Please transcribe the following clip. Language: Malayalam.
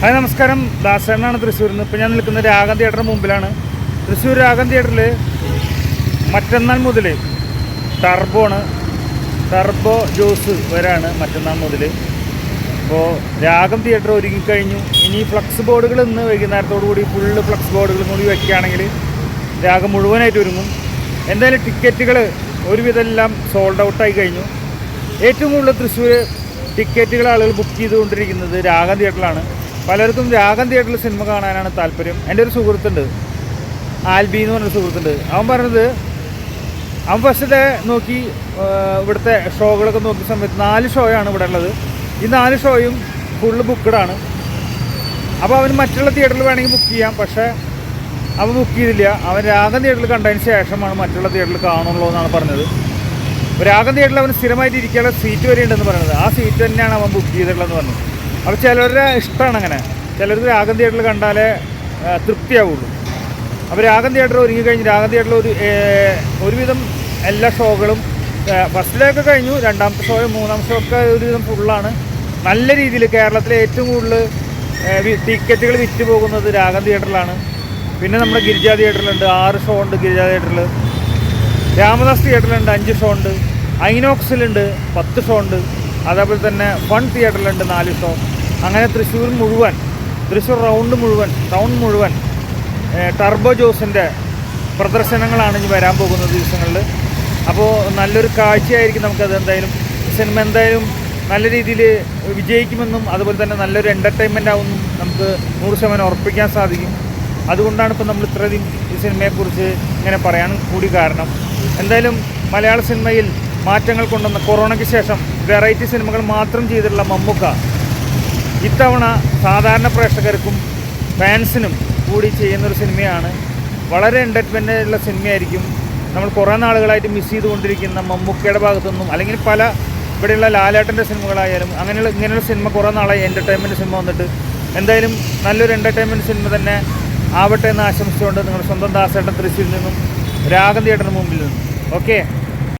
ഹായ് നമസ്കാരം. ദാസേനാണ് തൃശ്ശൂരിൽ നിന്ന് ഇപ്പോൾ ഞാൻ നിൽക്കുന്ന രാഗം തിയേറ്ററിന് മുമ്പിലാണ്. തൃശ്ശൂർ രാഗം തിയേറ്ററിൽ മറ്റന്നാൾ മുതൽ ടർബോണ് ടർബോ ജ്യൂസ് വരാണ് മറ്റന്നാൾ മുതൽ അപ്പോൾ രാഗം തിയേറ്റർ ഒരുങ്ങിക്കഴിഞ്ഞു. ഇനി ഫ്ലക്സ് ബോർഡുകൾ ഇന്ന് വൈകുന്നേരത്തോടു കൂടി ഫുള്ള് ഫ്ലക്സ് ബോർഡുകളും കൂടി വയ്ക്കുകയാണെങ്കിൽ രാഗം മുഴുവനായിട്ട് ഒരുങ്ങും. എന്തായാലും ടിക്കറ്റുകൾ ഒരുവിധം എല്ലാം സോൾഡ് ഔട്ടായി കഴിഞ്ഞു. ഏറ്റവും കൂടുതൽ തൃശ്ശൂർ ടിക്കറ്റുകൾ ആളുകൾ ബുക്ക് ചെയ്തുകൊണ്ടിരിക്കുന്നത് രാഗം തിയേറ്ററിലാണ്. പലർക്കും രാഗം തിയേറ്ററിൽ സിനിമ കാണാനാണ് താല്പര്യം. എന്റെ ഒരു സുഹൃത്തുണ്ട്. ആൽബി എന്ന് പറഞ്ഞൊരു സുഹൃത്തുണ്ട്. അവൻ പറഞ്ഞത് അവൻ ഫസ്റ്റ് ഡേ നോക്കി ഇവിടുത്തെ ഷോകളൊക്കെ നോക്കിയ സമയത്ത് നാല് ഷോയാണ് ഇവിടെ ഉള്ളത്. ഈ നാല് ഷോയും ഫുള്ള് ബുക്കഡാണ് അപ്പോൾ അവന് മറ്റുള്ള തിയേറ്ററിൽ വേണമെങ്കിൽ ബുക്ക് ചെയ്യാം. പക്ഷേ അവൻ ബുക്ക് ചെയ്തില്ല. അവൻ രാഗം തിയേറ്ററിൽ കണ്ടതിന് ശേഷമാണ് മറ്റുള്ള തിയേറ്ററിൽ കാണുള്ളൂ എന്നാണ് പറഞ്ഞത്. രാഗം തിയേറ്ററിൽ അവന് സ്ഥിരമായിട്ട് ഇരിക്കാനുള്ള സീറ്റ് വരെ ഉണ്ടെന്ന് പറയുന്നത് ആ സീറ്റ് തന്നെയാണ് അവൻ ബുക്ക് ചെയ്തിട്ടുള്ളതെന്ന് പറഞ്ഞു അപ്പോൾ ചിലരുടെ ഇഷ്ടമാണ് അങ്ങനെ. ചിലർക്ക് രാഗം തിയേറ്ററിൽ കണ്ടാലേ തൃപ്തിയാവുള്ളൂ. അപ്പോൾ രാഗം തിയേറ്റർ ഒരുങ്ങി കഴിഞ്ഞ് രാഗം തിയേറ്ററിൽ ഒരു ഒരുവിധം എല്ലാ ഷോകളും ഫസ്റ്റ് കഴിഞ്ഞു. രണ്ടാമത്തെ ഷോ മൂന്നാം ഷോ ഒക്കെ ഒരുവിധം ഫുള്ളാണ് നല്ല രീതിയിൽ കേരളത്തിലെ ഏറ്റവും കൂടുതൽ ടിക്കറ്റുകൾ വിറ്റ് പോകുന്നത് രാഗം തിയേറ്ററിലാണ് പിന്നെ നമ്മുടെ ഗിരിജ തിയേറ്ററിലുണ്ട് ആറ് ഷോ ഉണ്ട് ഗിരിജ തിയേറ്ററിൽ രാമദാസ് തിയേറ്ററിലുണ്ട് അഞ്ച് ഷോ ഉണ്ട്. ഐനോക്സിലുണ്ട് പത്ത് ഷോ ഉണ്ട്. അതേപോലെ തന്നെ ഫൺ തിയേറ്ററിലുണ്ട് നാല് ഷോ. അങ്ങനെ തൃശ്ശൂർ മുഴുവൻ തൃശ്ശൂർ റൗണ്ട് മുഴുവൻ ടൗൺ മുഴുവൻ ടർബോ ജോസിന്റെ പ്രദർശനങ്ങളാണ് ഇനി വരാൻ പോകുന്ന ദിവസങ്ങളിൽ. അപ്പോൾ നല്ലൊരു കാഴ്ചയായിരിക്കും നമുക്കത് എന്തായാലും. സിനിമ എന്തായാലും നല്ല രീതിയിൽ വിജയിക്കുമെന്നും അതുപോലെ തന്നെ നല്ലൊരു എന്റർടൈൻമെന്റ് ആവുമെന്നും നമുക്ക് നൂറ് ശതമാനം ഉറപ്പിക്കാൻ സാധിക്കും. അതുകൊണ്ടാണ് ഇപ്പോൾ നമ്മൾ ഇത്രയധികം ഈ സിനിമയെക്കുറിച്ച് ഇങ്ങനെ പറയാൻ കൂടി കാരണം. എന്തായാലും മലയാള സിനിമയിൽ മാറ്റങ്ങൾ കൊണ്ടുവന്ന കൊറോണയ്ക്ക് ശേഷം വെറൈറ്റി സിനിമകൾ മാത്രം ചെയ്തിട്ടുള്ള മമ്മൂക്ക ഇത്തവണ സാധാരണ പ്രേക്ഷകർക്കും ഫാൻസിനും കൂടി ചെയ്യുന്നൊരു സിനിമയാണ്. വളരെ എന്റർടൈൻമെന്റ് ഉള്ള സിനിമയായിരിക്കും. നമ്മൾ കുറേ നാളുകളായിട്ട് മിസ് ചെയ്തുകൊണ്ടിരിക്കുന്ന മമ്മൂക്കയുടെ ഭാഗത്തുനിന്നും അല്ലെങ്കിൽ പല ഇവിടെയുള്ള ലാലേട്ടന്റെ സിനിമകളായാലും അങ്ങനെയുള്ള ഇങ്ങനെയുള്ള സിനിമ കുറേ നാളായി എന്റർടൈൻമെന്റ് സിനിമ വന്നിട്ട്. എന്തായാലും നല്ലൊരു എന്റർടൈൻമെന്റ് സിനിമ തന്നെ ആവട്ടെ എന്ന് ആശംസിച്ചുകൊണ്ട് നിങ്ങളുടെ സ്വന്തം ദാസേട്ടൻ തൃശ്ശൂരിൽ നിന്നും രാഗം തിയേറ്ററിന് മുമ്പിൽ നിന്നും. ഓക്കെ